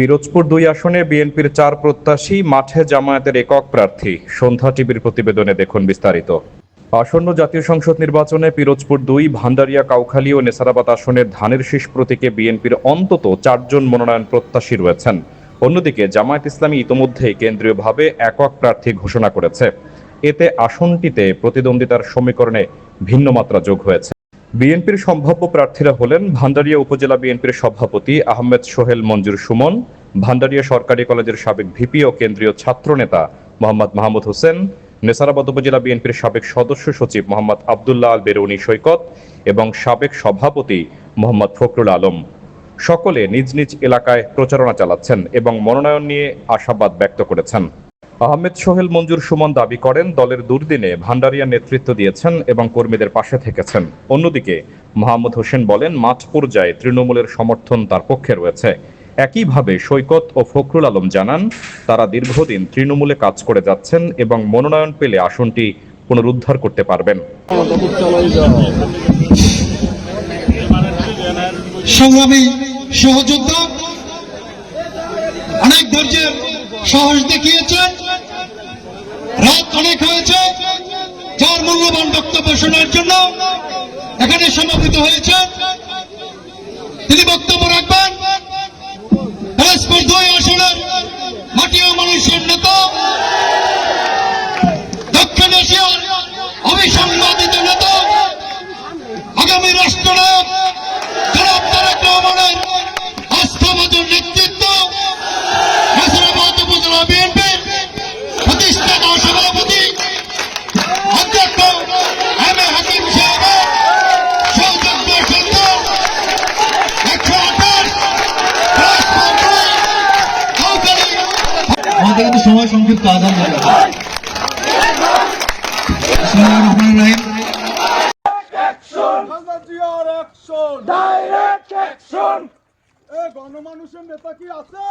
পিরোজপুর দুই আসনে বিএনপির চার প্রত্যাশী মাঠে জামায়াতের একক প্রার্থী। সন্ধ্যা টিভির প্রতিবেদনে দেখুন বিস্তারিত। আসন্ন জাতীয় সংসদ নির্বাচনে পিরোজপুর দুই, ভান্ডারিয়া, কাউখালী ও নেসারাবাদ আসনের ধানের শীষ প্রতীকে বিএনপির অন্তত চারজন মনোনয়ন প্রত্যাশী রয়েছেন। অন্যদিকে জামায়াত ইসলামী ইতোমধ্যেই কেন্দ্রীয়ভাবে একক প্রার্থী ঘোষণা করেছে। এতে আসনটিতে প্রতিদ্বন্দ্বিতার সমীকরণে ভিন্ন মাত্রা যোগ হয়েছে। বিএনপির সম্ভাব্য প্রার্থীরা হলেন ভান্ডারিয়া উপজেলা বিএনপির সভাপতি আহমেদ সোহেল মঞ্জুর সুমন, ভান্ডারিয়া সরকারি কলেজের সাবেক ভিপি ও কেন্দ্রীয় ছাত্রনেতা মোহাম্মদ মাহমুদ হোসেন, নেসারাবাদ উপজেলা বিএনপির সাবেক সদস্য সচিব মোহাম্মদ আবদুল্লাহ আল বেরুনি সৈকত এবং সাবেক সভাপতি মোহাম্মদ ফখরুল আলম। সকলে নিজ নিজ এলাকায় প্রচারণা চালাচ্ছেন এবং মনোনয়ন নিয়ে আশাবাদ ব্যক্ত করেছেন। আহমেদ সোহেল মঞ্জুর সুমন দাবি করেন, দলের দুর্দিনে ভান্ডারিয়া নেতৃত্ব দিয়েছেন এবং কর্মীদের পাশে থেকেছেন। অন্যদিকে মোহাম্মদ হোসেন বলেন মাঠ পর্যায়ে তৃণমূলের সমর্থন তার পক্ষে রয়েছে। একইভাবে সৈকত ও ফখরুল আলম জানান, তারা দীর্ঘদিন তৃণমূলে কাজ করে যাচ্ছেন এবং মনোনয়ন পেলে আসনটি পুনরুদ্ধার করতে পারবেন। সংগ্রামী সহযোদ্ধা অনেক ধৈর্যের সাহস দেখিয়েছেন। রাত অনেক হয়েছে যার মূল্যবান বক্তব্য শোনার জন্য এখানে সমাবেত হয়েছে। তিনি বক্তব্য রাখবেন। পরস্পর দুই আসনের মাটি ও মানুষের নেতা, দক্ষিণ এশিয়ার অবিসংবাদিত নেতা, আগামী রাষ্ট্রনায়ক ডাইরেক্ট অ্যাকশন এ গণমানুষের নেতা কি আছে?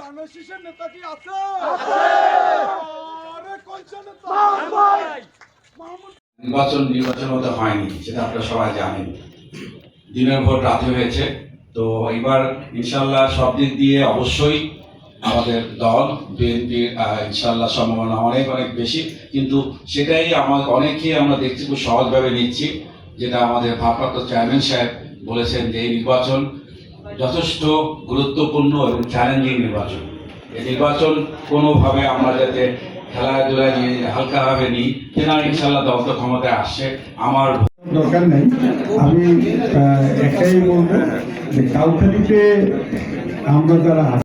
দানেশিসের নেতা কি আছে? নির্বাচন নির্বাচন মতো হয়নি সেটা আপনারা সবাই জানেন। দিনের ভোট রাতে হয়েছে তো এবার ইনশাল্লাহ সব দিক দিয়ে অবশ্যই আমাদের দল বিএনপির ইনশাল্লাহ সম্ভাবনা অনেক অনেক বেশি। কিন্তু সেটাই আমার অনেকেই আমরা দেখছি, খুব সহজভাবে নিচ্ছি। যেটা আমাদের ভারপ্রাপ্ত চেয়ারম্যান সাহেব বলেছেন যে এই নির্বাচন যথেষ্ট গুরুত্বপূর্ণ এবং চ্যালেঞ্জিং নির্বাচন। এই নির্বাচন কোনোভাবে আমরা যাতে খেলাধুলা নিয়ে হালকাভাবে নিই তেনার ইনশাল্লাহ দল তো ক্ষমতায় আসছে। আমার দরকার নেই। আমি একটাই বলব যে কাউখালিতে আমরা যারা